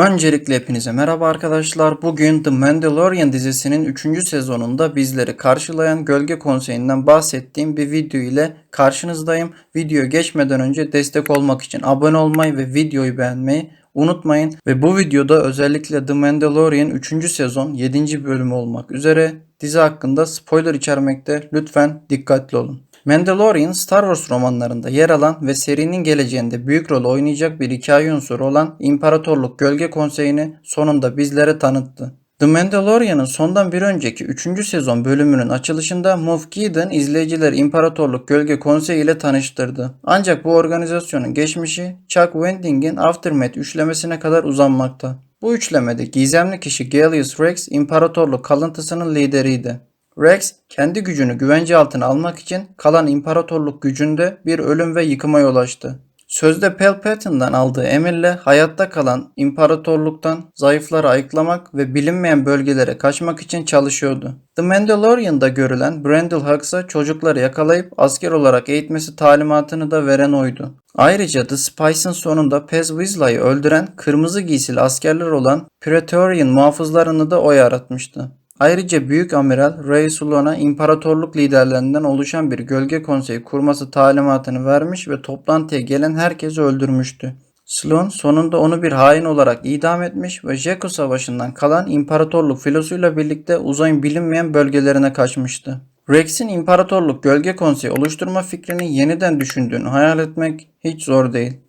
Öncelikle hepinize merhaba arkadaşlar. Bugün The Mandalorian dizisinin 3. sezonunda bizleri karşılayan Gölge Konseyi'nden bahsettiğim bir video ile karşınızdayım. Video geçmeden önce destek olmak için abone olmayı ve videoyu beğenmeyi unutmayın. Ve bu videoda özellikle The Mandalorian 3. sezon 7. bölümü olmak üzere dizi hakkında spoiler içermekte. Lütfen dikkatli olun. Mandalorian Star Wars romanlarında yer alan ve serinin geleceğinde büyük rol oynayacak bir hikaye unsuru olan İmparatorluk Gölge Konseyi'ni sonunda bizlere tanıttı. The Mandalorian'ın sondan bir önceki 3. sezon bölümünün açılışında Moff Gideon izleyicileri İmparatorluk Gölge Konseyi ile tanıştırdı. Ancak bu organizasyonun geçmişi Chuck Wendig'in Aftermath üçlemesine kadar uzanmakta. Bu üçlemede gizemli kişi Gallius Rex İmparatorluk kalıntısının lideriydi. Rex kendi gücünü güvence altına almak için kalan imparatorluk gücünde bir ölüm ve yıkıma yol açtı. Sözde Palpatine'dan aldığı emirle hayatta kalan imparatorluktan zayıfları ayıklamak ve bilinmeyen bölgelere kaçmak için çalışıyordu. The Mandalorian'da görülen Brandel Hux'a çocukları yakalayıp asker olarak eğitmesi talimatını da veren oydu. Ayrıca The Spice'ın sonunda Pez Vizsla'yı öldüren kırmızı giysili askerler olan Praetorian muhafızlarını da o yaratmıştı. Ayrıca Büyük Amiral Rey Sulon'a imparatorluk liderlerinden oluşan bir gölge konseyi kurması talimatını vermiş ve toplantıya gelen herkesi öldürmüştü. Sloan sonunda onu bir hain olarak idam etmiş ve Jakku Savaşı'ndan kalan imparatorluk filosuyla birlikte uzayın bilinmeyen bölgelerine kaçmıştı. Rex'in imparatorluk gölge konseyi oluşturma fikrini yeniden düşündüğünü hayal etmek hiç zor değil.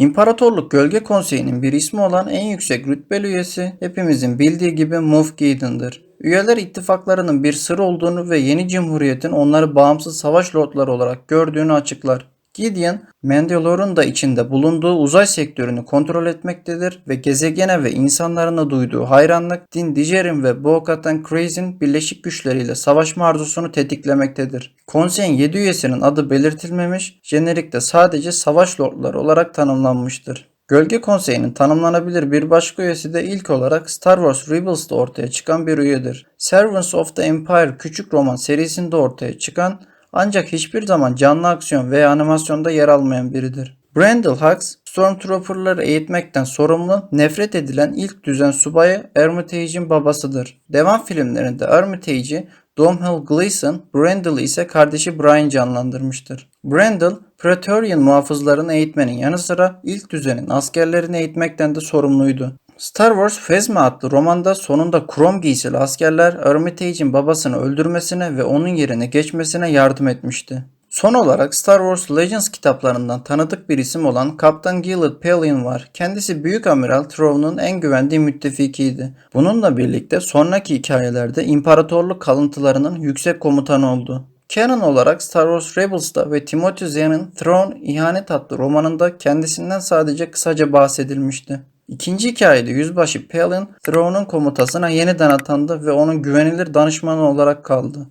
İmparatorluk Gölge Konseyi'nin bir ismi olan en yüksek rütbeli üyesi hepimizin bildiği gibi Moff Gideon'dır. Üyeler ittifaklarının bir sır olduğunu ve yeni cumhuriyetin onları bağımsız savaş lordları olarak gördüğünü açıklar. Gideon, Mandalorian da içinde bulunduğu uzay sektörünü kontrol etmektedir ve gezegene ve insanlarına duyduğu hayranlık Din Djarin ve Bo-Katan Kryze'in birleşik güçleriyle savaşma arzusunu tetiklemektedir. Konseyin 7 üyesinin adı belirtilmemiş, jenerikte sadece savaş lordları olarak tanımlanmıştır. Gölge Konseyi'nin tanımlanabilir bir başka üyesi de ilk olarak Star Wars Rebels'ta ortaya çıkan bir üyedir. Servants of the Empire küçük roman serisinde ortaya çıkan ancak hiçbir zaman canlı aksiyon veya animasyonda yer almayan biridir. Brandel Hux, Stormtrooper'ları eğitmekten sorumlu, nefret edilen ilk düzen subayı Armitage'in babasıdır. Devam filmlerinde Armitage'i Domhnall Gleeson, Brandel'ı ise kardeşi Brian canlandırmıştır. Brandel, Praetorian muhafızlarını eğitmenin yanı sıra ilk düzenin askerlerini eğitmekten de sorumluydu. Star Wars Phasma adlı romanda sonunda krom giysili askerler Armitage'in babasını öldürmesine ve onun yerine geçmesine yardım etmişti. Son olarak Star Wars Legends kitaplarından tanıdık bir isim olan Kaptan Gilad Pellaeon var. Kendisi Büyük Amiral Thrawn'un en güvendiği müttefikiydi. Bununla birlikte sonraki hikayelerde imparatorluk kalıntılarının yüksek komutanı oldu. Canon olarak Star Wars Rebels'ta ve Timothy Zahn'ın Throne İhanet adlı romanında kendisinden sadece kısaca bahsedilmişti. İkinci hikayede yüzbaşı Palin, Thrawn'un komutasına yeniden atandı ve onun güvenilir danışmanı olarak kaldı.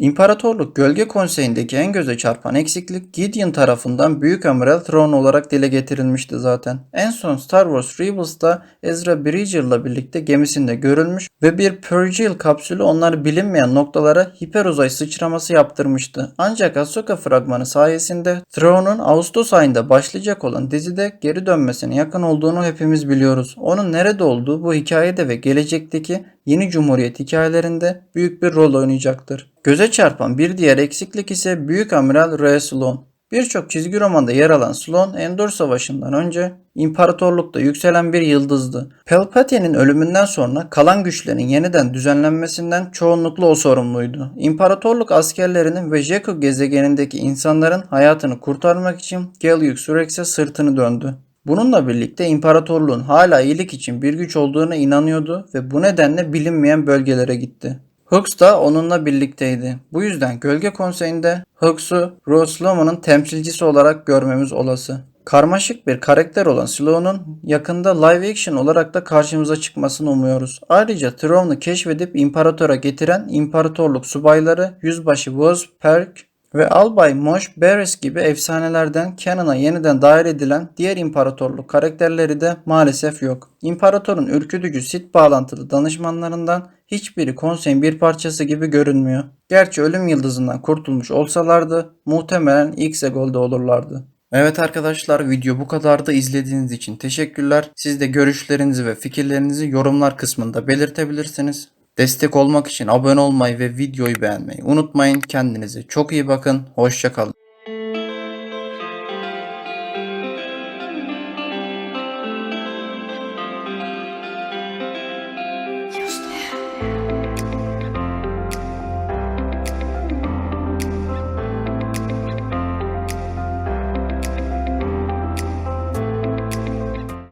İmparatorluk Gölge Konseyi'ndeki en göze çarpan eksiklik Gideon tarafından Büyük Amiral Thrawn olarak dile getirilmişti zaten. En son Star Wars Rebels'ta Ezra Bridger'la birlikte gemisinde görülmüş ve bir Purgil kapsülü onları bilinmeyen noktalara hiperuzay sıçraması yaptırmıştı. Ancak Ahsoka fragmanı sayesinde Thrawn'un Ağustos ayında başlayacak olan dizide geri dönmesine yakın olduğunu hepimiz biliyoruz. Onun nerede olduğu bu hikayede ve gelecekteki yeni cumhuriyet hikayelerinde büyük bir rol oynayacaktır. Göze çarpan bir diğer eksiklik ise Büyük Amiral Rhea Sloan. Birçok çizgi romanda yer alan Sloan, Endor Savaşı'ndan önce imparatorlukta yükselen bir yıldızdı. Palpatine'in ölümünden sonra kalan güçlerin yeniden düzenlenmesinden çoğunlukla o sorumluydu. İmparatorluk askerlerinin ve Jakku gezegenindeki insanların hayatını kurtarmak için Gallius Rex'e sırtını döndü. Bununla birlikte imparatorluğun hala iyilik için bir güç olduğuna inanıyordu ve bu nedenle bilinmeyen bölgelere gitti. Hux da onunla birlikteydi. Bu yüzden Gölge Konseyi'nde Hux'u Rose Sloan'ın temsilcisi olarak görmemiz olası. Karmaşık bir karakter olan Sloan'un yakında live action olarak da karşımıza çıkmasını umuyoruz. Ayrıca Thrawn'u keşfedip imparatora getiren imparatorluk subayları Yüzbaşı Woz Perk Ve Albay Mosh Barris gibi efsanelerden Canon'a yeniden dahil edilen diğer imparatorluk karakterleri de maalesef yok. İmparatorun ürkütücü sit bağlantılı danışmanlarından hiçbiri konseyin bir parçası gibi görünmüyor. Gerçi ölüm yıldızından kurtulmuş olsalardı muhtemelen ilk Zegol'de olurlardı. Evet arkadaşlar video bu kadardı. İzlediğiniz için teşekkürler. Siz de görüşlerinizi ve fikirlerinizi yorumlar kısmında belirtebilirsiniz. Destek olmak için abone olmayı ve videoyu beğenmeyi unutmayın. Kendinize çok iyi bakın. Hoşçakalın.